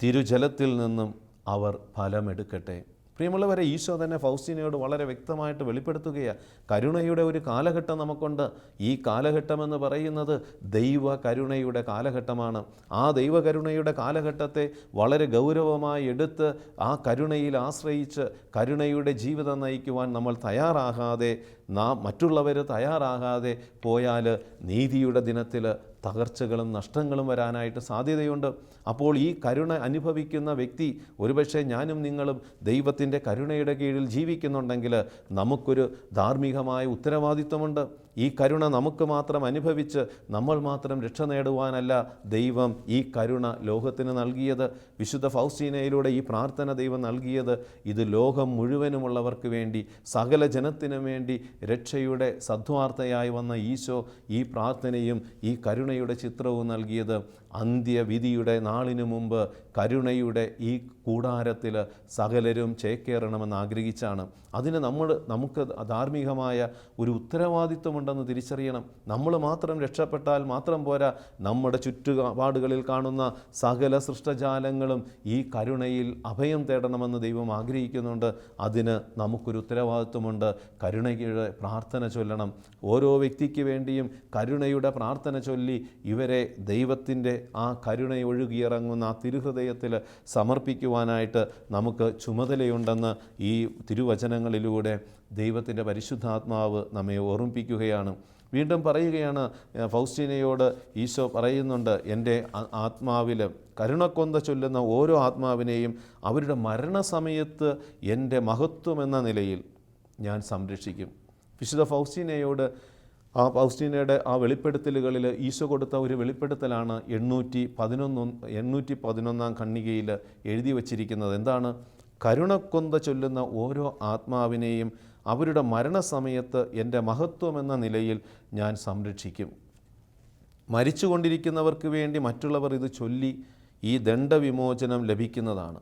തിരുജലത്തിൽ നിന്നും അവർ ഫലമെടുക്കട്ടെ. പ്രിയമുള്ളവരെ ഈശോ തന്നെ ഫൗസ്റ്റിനയോട് വളരെ വ്യക്തമായിട്ട് വെളിപ്പെടുത്തുകയാണ്. കരുണയുടെ ഒരു കാലഘട്ടം നമുക്കുണ്ട്. ഈ കാലഘട്ടമെന്ന് പറയുന്നത് ദൈവ കരുണയുടെ കാലഘട്ടമാണ്. ആ ദൈവകരുണയുടെ കാലഘട്ടത്തെ വളരെ ഗൗരവമായി എടുത്ത് ആ കരുണയിൽ ആശ്രയിച്ച് കരുണയുടെ ജീവിതം നയിക്കുവാൻ നമ്മൾ തയ്യാറാകാതെ നാം മറ്റുള്ളവർ തയ്യാറാകാതെ പോയാൽ നീതിയുടെ ദിനത്തിൽ തകർച്ചകളും നഷ്ടങ്ങളും വരാനായിട്ട് സാധ്യതയുണ്ട്. അപ്പോൾ ഈ കരുണ അനുഭവിക്കുന്ന വ്യക്തി ഒരുപക്ഷെ ഞാനും നിങ്ങളും ദൈവത്തിന്റെ കരുണയുടെ കീഴിൽ ജീവിക്കുന്നുണ്ടെങ്കിൽ നമുക്കൊരു ധാർമ്മികമായ ഉത്തരവാദിത്വമുണ്ട്. ഈ കരുണ നമുക്ക് മാത്രം അനുഭവിച്ച് നമ്മൾ മാത്രം രക്ഷ നേടുവാനല്ല ദൈവം ഈ കരുണ ലോകത്തിന് നൽകിയത്. വിശുദ്ധ ഫൗസ്റ്റീനയിലൂടെ ഈ പ്രാർത്ഥന ദൈവം നൽകിയത്. ഇത് ലോകം മുഴുവനുമുള്ളവർക്ക് വേണ്ടി സകല ജനത്തിനു വേണ്ടി രക്ഷയുടെ സദ്വാർത്തയായി വന്ന ഈശോ ഈ പ്രാർത്ഥനയും ഈ കരുണയുടെ ചിത്രവും നൽകിയത്. അന്ത്യവിധിയുടെ നാളിനു മുമ്പ് കരുണയുടെ ഈ കൂടാരത്തിൽ സകലരും ചേക്കേറണമെന്ന് ആഗ്രഹിച്ചാണ്. അതിന് നമ്മൾ നമുക്ക് ധാർമ്മികമായ ഒരു ഉത്തരവാദിത്വമുണ്ടെന്ന് തിരിച്ചറിയണം. നമ്മൾ മാത്രം രക്ഷപ്പെട്ടാൽ മാത്രം പോരാ. നമ്മുടെ ചുറ്റുപാടുകളിൽ കാണുന്ന സകല സൃഷ്ടജാലങ്ങളും ഈ കരുണയിൽ അഭയം തേടണമെന്ന് ദൈവം ആഗ്രഹിക്കുന്നുണ്ട്. അതിന് നമുക്കൊരു ഉത്തരവാദിത്വമുണ്ട്. കരുണയുടെ പ്രാർത്ഥന ചൊല്ലണം. ഓരോ വ്യക്തിക്ക് വേണ്ടിയും കരുണയുടെ പ്രാർത്ഥന ചൊല്ലി ഇവരെ ദൈവത്തിന്റെ ആ കരുണ ഒഴുകിയിറങ്ങുന്ന ആ തിരുഹൃദയത്തിൽ സമർപ്പിക്കുവാനായിട്ട് നമുക്ക് ചുമതലയുണ്ടെന്ന് ഈ തിരുവചനങ്ങളിലൂടെ ദൈവത്തിന്റെ പരിശുദ്ധാത്മാവ് നമ്മെ ഓർമ്മിപ്പിക്കുകയാണ്. വീണ്ടും പറയുകയാണ് ഫൗസ്റ്റീനയോട് ഈശോ പറയുന്നുണ്ട് എന്റെ ആത്മാവിൽ കരുണക്കൊന്ത ചൊല്ലുന്ന ഓരോ ആത്മാവിനെയും അവരുടെ മരണസമയത്ത് എന്റെ മഹത്വം എന്ന നിലയിൽ ഞാൻ സംരക്ഷിക്കും. വിശുദ്ധ ഫൗസ്റ്റീനയോട് ആ പൗസ്റ്റീനയുടെ ആ വെളിപ്പെടുത്തലുകളിൽ ഈശോ കൊടുത്ത ഒരു വെളിപ്പെടുത്തലാണ് എണ്ണൂറ്റി പതിനൊന്ന് എണ്ണൂറ്റി പതിനൊന്നാം ഖണ്ണികയിൽ എഴുതി വച്ചിരിക്കുന്നത്. എന്താണ്? കരുണക്കൊന്ത ചൊല്ലുന്ന ഓരോ ആത്മാവിനെയും അവരുടെ മരണസമയത്ത് എന്റെ മഹത്വം എന്ന നിലയിൽ ഞാൻ സംരക്ഷിക്കും. മരിച്ചുകൊണ്ടിരിക്കുന്നവർക്ക് വേണ്ടി മറ്റുള്ളവർ ഇത് ചൊല്ലി ഈ ദണ്ഡവിമോചനം ലഭിക്കുന്നതാണ്.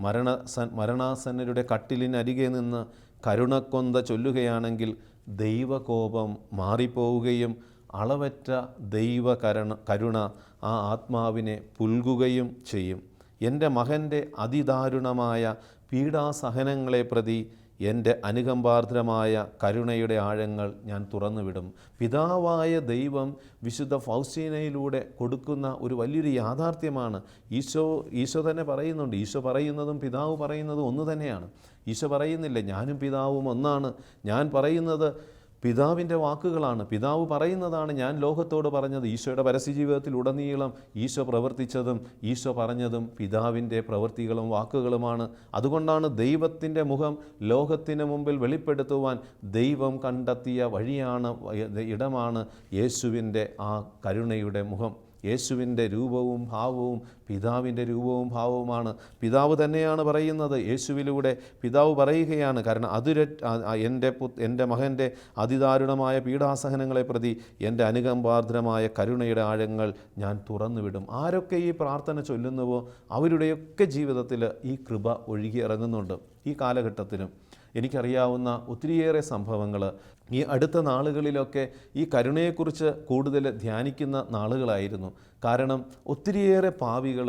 മരണസ മരണാസന്നരുടെ കട്ടിലിനരികെ നിന്ന് കരുണക്കൊന്ത ചൊല്ലുകയാണെങ്കിൽ ദൈവകോപം മാറിപ്പോവുകയും അളവറ്റ ദൈവ കരുണ കരുണ ആ ആത്മാവിനെ പുൽകുകയും ചെയ്യും. എന്റെ മകന്റെ അതിദാരുണമായ പീഡാസഹനങ്ങളെ പ്രതി എന്റെ അനുകമ്പാർദ്രമായ കരുണയുടെ ആഴങ്ങൾ ഞാൻ തുറന്നുവിടും. പിതാവായ ദൈവം വിശുദ്ധ ഫൗസ്റ്റീനയിലൂടെ കൊടുക്കുന്ന ഒരു വലിയൊരു യാഥാർത്ഥ്യമാണ്. ഈശോ ഈശോ തന്നെ പറയുന്നുണ്ട്. ഈശോ പറയുന്നതും പിതാവ് പറയുന്നതും ഒന്ന് തന്നെയാണ്. ഈശോ പറയുന്നില്ല ഞാനും പിതാവും ഒന്നാണ്. ഞാൻ പറയുന്നത് പിതാവിന്റെ വാക്കുകളാണ്. പിതാവ് പറയുന്നതാണ് ഞാൻ ലോകത്തോട് പറഞ്ഞത്. ഈശോയുടെ പരസ്യജീവിതത്തിൽ ഉടനീളം ഈശോ പ്രവർത്തിച്ചതും ഈശോ പറഞ്ഞതും പിതാവിന്റെ പ്രവൃത്തികളും വാക്കുകളുമാണ്. അതുകൊണ്ടാണ് ദൈവത്തിന്റെ മുഖം ലോകത്തിന് മുമ്പിൽ വെളിപ്പെടുത്തുവാൻ ദൈവം കണ്ടെത്തിയ വഴിയാണ് ഇടമാണ് യേശുവിന്റെ ആ കരുണയുടെ മുഖം. യേശുവിന്റെ രൂപവും ഭാവവും പിതാവിന്റെ രൂപവും ഭാവവുമാണ്. പിതാവ് തന്നെയാണ് പറയുന്നത്. യേശുവിലൂടെ പിതാവ് പറയുകയാണ്. കാരണം അതിര എന്റെ എന്റെ മകന്റെ അതിദാരുണമായ പീഡാസഹനങ്ങളെ പ്രതി എന്റെ അനുകമ്പാർദ്രമായ കരുണയുടെ ആഴങ്ങൾ ഞാൻ തുറന്നുവിടും. ആരൊക്കെ ഈ പ്രാർത്ഥന ചൊല്ലുന്നുവോ അവരുടെയൊക്കെ ജീവിതത്തിൽ ഈ കൃപ ഒഴുകി ഇറങ്ങുന്നുണ്ട്. ഈ കാലഘട്ടത്തിലും എനിക്കറിയാവുന്ന ഒത്തിരിയേറെ സംഭവങ്ങൾ. ഈ അടുത്ത നാളുകളിലൊക്കെ ഈ കരുണയെക്കുറിച്ച് കൂടുതൽ ധ്യാനിക്കുന്ന നാളുകളായിരുന്നു. കാരണം ഒത്തിരിയേറെ പാവികൾ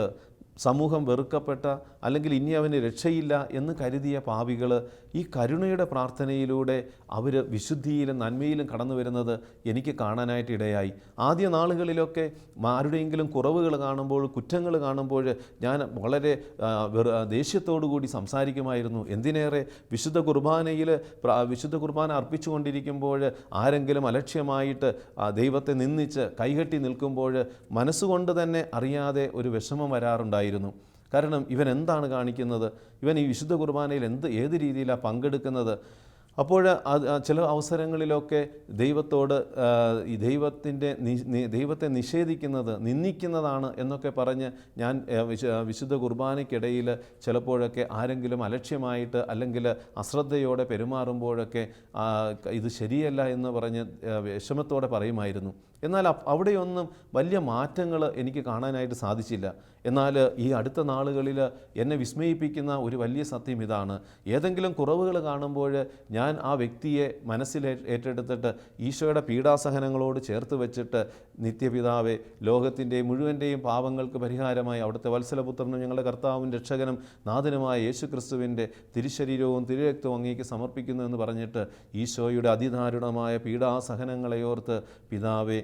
സമൂഹം വെറുക്കപ്പെട്ട അല്ലെങ്കിൽ ഇനി അവന് രക്ഷയില്ല എന്ന് കരുതിയ പാവികൾ ഈ കരുണയുടെ പ്രാർത്ഥനയിലൂടെ അവർ വിശുദ്ധിയിലും നന്മയിലും കടന്നു വരുന്നത് എനിക്ക് കാണാനായിട്ട് ഇടയായി. ആദ്യ നാളുകളിലൊക്കെ ആരുടെയെങ്കിലും കുറവുകൾ കാണുമ്പോൾ കുറ്റങ്ങൾ കാണുമ്പോൾ ഞാൻ വളരെ കൂടി സംസാരിക്കുമായിരുന്നു. എന്തിനേറെ വിശുദ്ധ കുർബാനയിൽ വിശുദ്ധ കുർബാന അർപ്പിച്ചുകൊണ്ടിരിക്കുമ്പോൾ ആരെങ്കിലും അലക്ഷ്യമായിട്ട് ദൈവത്തെ നിന്ദിച്ച് കൈകെട്ടി നിൽക്കുമ്പോൾ മനസ്സുകൊണ്ട് തന്നെ അറിയാതെ ഒരു വിഷമം വരാറുണ്ടായിരുന്നു കാരണം ഇവൻ എന്താണ് കാണിക്കുന്നത്? ഇവൻ ഈ വിശുദ്ധ കുർബാനയിൽ എന്ത് ഏത് രീതിയിലാണ് പങ്കെടുക്കുന്നത്? അപ്പോൾ ചില അവസരങ്ങളിലൊക്കെ ദൈവത്തോട് ഈ ദൈവത്തിന്റെ ദൈവത്തെ നിഷേധിക്കുന്നത് നിന്ദിക്കുന്നതാണ് എന്നൊക്കെ പറഞ്ഞ് ഞാൻ വിശുദ്ധ കുർബാനയ്ക്കിടയിൽ ചിലപ്പോഴൊക്കെ ആരെങ്കിലും അലക്ഷ്യമായിട്ട് അല്ലെങ്കിൽ അശ്രദ്ധയോടെ പെരുമാറുമ്പോഴൊക്കെ ഇത് ശരിയല്ല എന്ന് പറഞ്ഞ് വിഷമത്തോടെ പറയുമായിരുന്നു. എന്നാൽ അവിടെയൊന്നും വലിയ മാറ്റങ്ങൾ എനിക്ക് കാണാനായിട്ട് സാധിച്ചില്ല. എന്നാൽ ഈ അടുത്ത നാളുകളിൽ എന്നെ വിസ്മയിപ്പിക്കുന്ന ഒരു വലിയ സത്യം ഇതാണ്. ഏതെങ്കിലും കുറവുകൾ കാണുമ്പോൾ ഞാൻ ആ വ്യക്തിയെ മനസ്സിൽ ഏറ്റെടുത്തിട്ട് ഈശോയുടെ പീഡാസഹനങ്ങളോട് ചേർത്ത് വെച്ചിട്ട് നിത്യപിതാവെ ലോകത്തിന്റെ മുഴുവന്റെയും പാപങ്ങൾക്ക് പരിഹാരമായി അവിടുത്തെ വത്സലപുത്രനും ഞങ്ങളുടെ കർത്താവും രക്ഷകനും നാഥനുമായ യേശു ക്രിസ്തുവിന്റെ തിരുശരീരവും തിരുരക്തവും അങ്ങേക്ക് സമർപ്പിക്കുന്നു എന്ന് പറഞ്ഞിട്ട് ഈശോയുടെ അതിദാരുണമായ പീഡാസഹനങ്ങളെയോർത്ത് പിതാവെ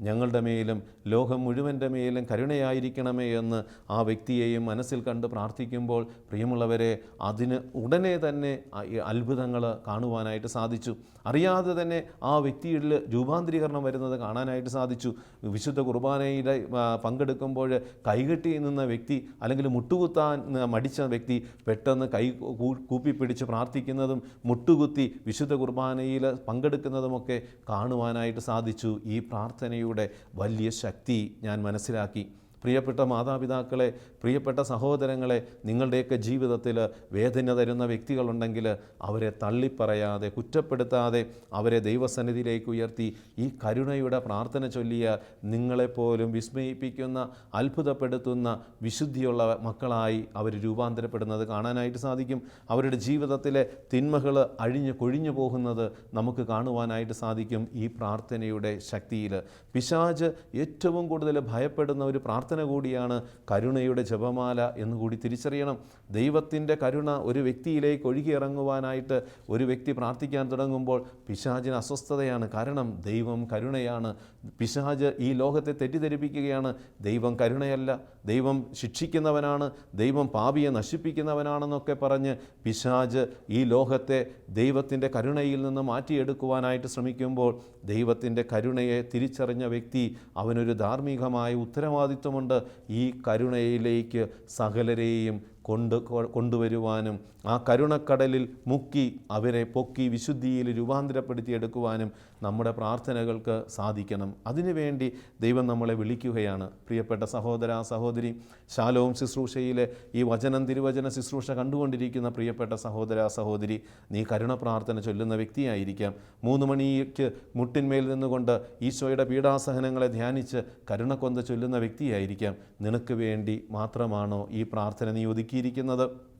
ഞങ്ങളുടെ മേലും ലോകം മുഴുവന്റെ മേലും കരുണയായിരിക്കണമേ എന്ന് ആ വ്യക്തിയെയും മനസ്സിൽ കണ്ട് പ്രാർത്ഥിക്കുമ്പോൾ പ്രിയമുള്ളവരെ അതിന് ഉടനെ തന്നെ അത്ഭുതങ്ങൾ കാണുവാനായിട്ട് സാധിച്ചു. അറിയാതെ തന്നെ ആ വ്യക്തിയിൽ രൂപാന്തരീകരണം വരുന്നത് കാണാനായിട്ട് സാധിച്ചു. വിശുദ്ധ കുർബാനയുടെ പങ്കെടുക്കുമ്പോൾ കൈകെട്ടി നിന്ന വ്യക്തി അല്ലെങ്കിൽ മുട്ടുകുത്താൻ മടിച്ച വ്യക്തി പെട്ടെന്ന് കൂ- കൂപ്പിപ്പിടിച്ച് പ്രാർത്ഥിക്കുന്നതും മുട്ടുകുത്തി വിശുദ്ധ കുർബാനയിൽ പങ്കെടുക്കുന്നതുമൊക്കെ കാണുവാനായിട്ട് സാധിച്ചു. ഈ പ്രാർത്ഥനയുടെ വലിയ ശക്തി ഞാൻ മനസ്സിലാക്കി. പ്രിയപ്പെട്ട മാതാപിതാക്കളെ പ്രിയപ്പെട്ട സഹോദരങ്ങളെ നിങ്ങളുടെയൊക്കെ ജീവിതത്തിൽ വേദന തരുന്ന വ്യക്തികളുണ്ടെങ്കിൽ അവരെ തള്ളിപ്പറയാതെ കുറ്റപ്പെടുത്താതെ അവരെ ദൈവസന്നിധിയിലേക്ക് ഉയർത്തി ഈ കരുണയുടെ പ്രാർത്ഥന ചൊല്ലിയ നിങ്ങളെപ്പോലും വിസ്മയിപ്പിക്കുന്ന അത്ഭുതപ്പെടുത്തുന്ന വിശുദ്ധിയുള്ള മക്കളായി അവർ രൂപാന്തരപ്പെടുന്നത് കാണാനായിട്ട് സാധിക്കും. അവരുടെ ജീവിതത്തിലെ തിന്മകൾ അഴിഞ്ഞ് കൊഴിഞ്ഞു പോകുന്നത് നമുക്ക് കാണുവാനായിട്ട് സാധിക്കും ഈ പ്രാർത്ഥനയുടെ ശക്തിയിൽ. പിശാജ് ഏറ്റവും കൂടുതൽ ഭയപ്പെടുന്ന ഒരു പ്രാർത്ഥന കൂടിയാണ് കരുണയുടെ ജപമാല എന്ന് കൂടി തിരിച്ചറിയണം. ദൈവത്തിന്റെ കരുണ ഒരു വ്യക്തിയിലേക്ക് ഒഴുകിയിറങ്ങുവാനായിട്ട് ഒരു വ്യക്തി പ്രാർത്ഥിക്കാൻ തുടങ്ങുമ്പോൾ പിശാചിന് അസ്വസ്ഥതയാണ്. കാരണം ദൈവം കരുണയാണ്. പിശാജ് ഈ ലോകത്തെ തെറ്റിദ്ധരിപ്പിക്കുകയാണ്. ദൈവം കരുണയല്ല. ദൈവം ശിക്ഷിക്കുന്നവനാണ്. ദൈവം പാപിയെ നശിപ്പിക്കുന്നവനാണെന്നൊക്കെ പറഞ്ഞ് പിശാജ് ഈ ലോകത്തെ ദൈവത്തിന്റെ കരുണയിൽ നിന്ന് മാറ്റിയെടുക്കുവാനായിട്ട് ശ്രമിക്കുമ്പോൾ ദൈവത്തിന്റെ കരുണയെ തിരിച്ചറിഞ്ഞ വ്യക്തി അവനൊരു ധാർമ്മികമായ ഉത്തരവാദിത്വമുണ്ട്. ഈ കരുണയിലേക്ക് സകലരെയും കൊണ്ട് കൊണ്ടുവരുവാനും ആ കരുണക്കടലിൽ മുക്കി അവരെ പൊക്കി വിശുദ്ധിയിൽ രൂപാന്തരപ്പെടുത്തിയെടുക്കുവാനും നമ്മുടെ പ്രാർത്ഥനകൾക്ക് സാധിക്കണം. അതിനുവേണ്ടി ദൈവം നമ്മളെ വിളിക്കുകയാണ്. പ്രിയപ്പെട്ട സഹോദര സഹോദരി ശാലോം ശുശ്രൂഷയിലെ ഈ വചനം തിരുവചന ശുശ്രൂഷ കണ്ടുകൊണ്ടിരിക്കുന്ന പ്രിയപ്പെട്ട സഹോദര സഹോദരി നീ കരുണ പ്രാർത്ഥന ചൊല്ലുന്ന വ്യക്തിയായിരിക്കാം. മൂന്ന് മണിക്ക് മുട്ടിന്മേൽ നിന്നുകൊണ്ട് ഈശോയുടെ പീഡാസഹനങ്ങളെ ധ്യാനിച്ച് കരുണക്കൊന്ത ചൊല്ലുന്ന വ്യക്തിയായിരിക്കാം. നിനക്ക് വേണ്ടി മാത്രമാണോ ഈ പ്രാർത്ഥന നീ ഒതുക്കിയിരിക്കുന്നത്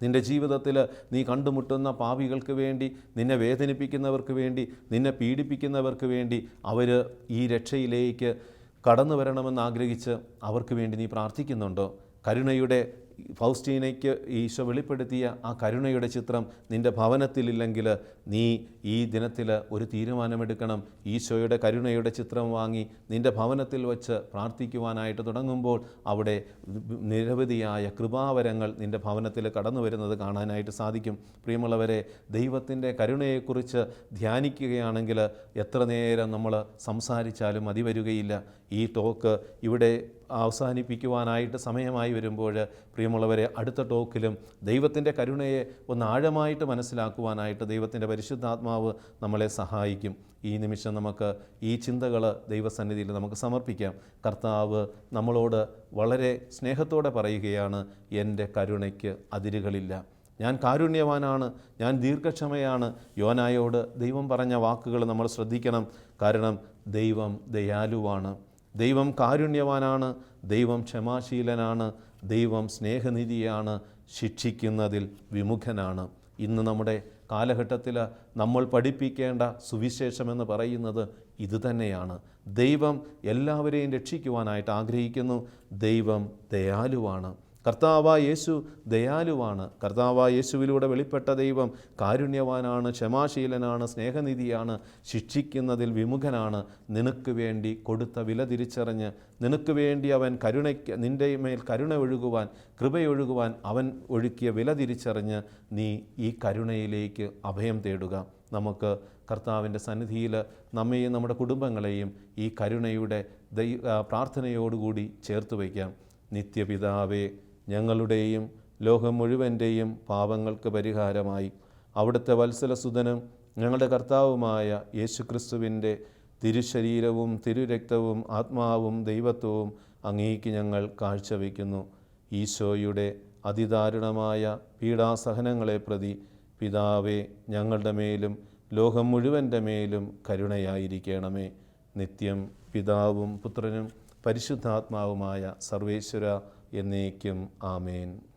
നിന്റെ ജീവിതത്തിൽ നീ കണ്ടുമുട്ടുന്ന പാപികൾക്ക് വേണ്ടി നിന്നെ വേദനിപ്പിക്കുന്നവർക്ക് വേണ്ടി നിന്നെ പീഡിപ്പിക്കുന്നവർക്ക് വേണ്ടി അവർ ഈ രക്ഷയിലേക്ക് കടന്നു വരണമെന്ന് ആഗ്രഹിച്ച് അവർക്ക് വേണ്ടി നീ പ്രാർത്ഥിക്കുന്നുണ്ടോ? കരുണയുടെ ഫൗസ്റ്റീനയ്ക്ക് ഈശോ വെളിപ്പെടുത്തിയ ആ കരുണയുടെ ചിത്രം നിന്റെ ഭവനത്തിലില്ലെങ്കിൽ നീ ഈ ദിനത്തിൽ ഒരു തീരുമാനമെടുക്കണം. ഈശോയുടെ കരുണയുടെ ചിത്രം വാങ്ങി നിന്റെ ഭവനത്തിൽ വച്ച് പ്രാർത്ഥിക്കുവാനായിട്ട് തുടങ്ങുമ്പോൾ അവിടെ നിരവധിയായ കൃപാവരങ്ങൾ നിന്റെ ഭവനത്തിൽ കടന്നു വരുന്നത് കാണാനായിട്ട് സാധിക്കും. പ്രിയമുള്ളവരെ ദൈവത്തിന്റെ കരുണയെക്കുറിച്ച് ധ്യാനിക്കുകയാണെങ്കിൽ എത്ര നേരം നമ്മൾ സംസാരിച്ചാലും മതി വരികയില്ല. ഈ ടോക്ക് ഇവിടെ അവസാനിപ്പിക്കുവാനായിട്ട് സമയമായി വരുമ്പോൾ പ്രിയമുള്ളവരെ അടുത്ത ടോക്കിലും ദൈവത്തിന്റെ കരുണയെ ഒന്ന് ആഴമായിട്ട് മനസ്സിലാക്കുവാനായിട്ട് ദൈവത്തിന്റെ പരിശുദ്ധാത്മാവ് നമ്മളെ സഹായിക്കും. ഈ നിമിഷം നമുക്ക് ഈ ചിന്തകൾ ദൈവസന്നിധിയിൽ നമുക്ക് സമർപ്പിക്കാം. കർത്താവ് നമ്മളോട് വളരെ സ്നേഹത്തോടെ പറയുകയാണ് എന്റെ കരുണയ്ക്ക് അതിരുകളില്ല. ഞാൻ കാരുണ്യവാനാണ് ഞാൻ ദീർഘക്ഷമയാണ്. യോനായോട് ദൈവം പറഞ്ഞ വാക്കുകൾ നമ്മൾ ശ്രദ്ധിക്കണം. കാരണം ദൈവം ദയാലുവാണ്. ദൈവം കാരുണ്യവാനാണ് ദൈവം ക്ഷമാശീലനാണ് ദൈവം സ്നേഹനിധിയാണ് ശിക്ഷിക്കുന്നതിൽ വിമുഖനാണ്. ഇന്ന് നമ്മുടെ കാലഘട്ടത്തിൽ നമ്മൾ പഠിപ്പിക്കേണ്ട സുവിശേഷമെന്ന് പറയുന്നത് ഇതുതന്നെയാണ് ദൈവം എല്ലാവരെയും രക്ഷിക്കുവാനായിട്ട് ആഗ്രഹിക്കുന്നു. ദൈവം ദയാലുവാണ്. കർത്താവ യേശു ദയാലുവാണ്. കർത്താവ യേശുവിലൂടെ വെളിപ്പെട്ട ദൈവം കാരുണ്യവാനാണ് ക്ഷമാശീലനാണ് സ്നേഹനിധിയാണ് ശിക്ഷിക്കുന്നതിൽ വിമുഖനാണ്. നിനക്ക് വേണ്ടി കൊടുത്ത വില തിരിച്ചറിഞ്ഞ് നിനക്ക് വേണ്ടി അവൻ കരുണയ്ക്ക് നിന്റെ മേൽ കരുണ ഒഴുകുവാൻ കൃപയൊഴുകുവാൻ അവൻ ഒഴുക്കിയ വില തിരിച്ചറിഞ്ഞ് നീ ഈ കരുണയിലേക്ക് അഭയം തേടുക. നമുക്ക് കർത്താവിന്റെ സന്നിധിയിൽ നമ്മെയും നമ്മുടെ കുടുംബങ്ങളെയും ഈ കരുണയുടെ ദൈ പ്രാർത്ഥനയോടുകൂടി ചേർത്ത് വയ്ക്കാം. നിത്യപിതാവേ ഞങ്ങളുടെയും ലോകം മുഴുവന്റെയും പാപങ്ങൾക്ക് പരിഹാരമായി. അവിടുത്തെ വത്സലസുതനും ഞങ്ങളുടെ കർത്താവുമായ യേശുക്രിസ്തുവിന്റെ തിരുശരീരവും തിരുരക്തവും ആത്മാവും ദൈവത്വവും അങ്ങേക്ക് ഞങ്ങൾ കാഴ്ചവെക്കുന്നു ഈശോയുടെ അതിദാരുണമായ പീഡാസഹനങ്ങളെ പ്രതി പിതാവെ ഞങ്ങളുടെ മേലും ലോകം മുഴുവന്റെ മേലും കരുണയായിരിക്കണമേ. നിത്യം പിതാവും പുത്രനും പരിശുദ്ധാത്മാവുമായ സർവേശ്വര എന്നേക്കും ആമേൻ.